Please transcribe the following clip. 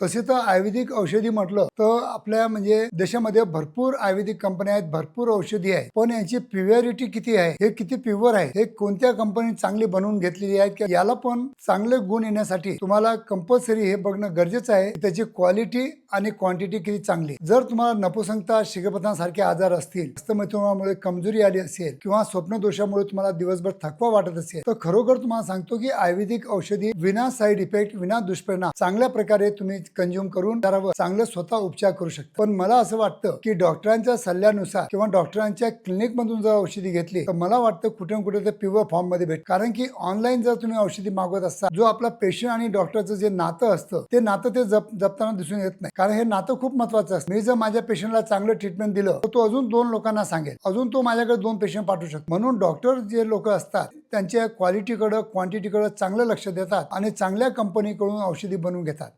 तसे तर आयुर्वेदिक औषधी म्हटलं तर आपल्या म्हणजे देशामध्ये भरपूर आयुर्वेदिक कंपन्या आहेत भरपूर औषधी आहेत. पण यांची प्युअरिटी किती आहे? हे किती प्युअर आहे? हे कोणत्या कंपनी चांगली बनवून घेतलेली आहेत? की याला पण चांगले गुण येण्यासाठी तुम्हाला कंपल्सरी हे बघणं गरजेचं आहे त्याची क्वालिटी आणि क्वांटिटी किती चांगली. जर तुम्हाला नपुसंगता शिगपथांसारखे आजार असतील हस्तमैथुनामुळे कमजोरी आली असेल किंवा स्वप्न दोषामुळे तुम्हाला दिवसभर थकवा वाटत असेल तर खरोखर तुम्हाला सांगतो की आयुर्वेदिक औषधी विना साईड इफेक्ट विना दुष्परिणाम चांगल्या प्रकारे तुम्ही कंझ्युम करून त्यावर चांगलं स्वतः उपचार करू शकतो. पण मला असं वाटतं की डॉक्टरांच्या सल्ल्यानुसार किंवा डॉक्टरांच्या क्लिनिक मधून जर औषधी घेतली तर मला वाटतं कुठे ना कुठे ते प्युअर फॉर्ममध्ये भेट कारण की ऑनलाईन जर तुम्ही औषधी मागवत असाल जो आपला पेशंट आणि डॉक्टरचं जे नातं असतं ते नातं ते जप जपताना दिसून येत नाही. कारण हे नातं खूप महत्वाचं असतं. मी जर माझ्या पेशंटला चांगलं ट्रीटमेंट दिलं तर तो अजून दोन लोकांना सांगेल. अजून तो माझ्याकडे दोन पेशंट पाठवू शकतो. म्हणून डॉक्टर जे लोक असतात त्यांच्या क्वालिटीकडं क्वांटिटीकडं चांगलं लक्ष देतात आणि चांगल्या कंपनीकडून औषधी बनवून घेतात.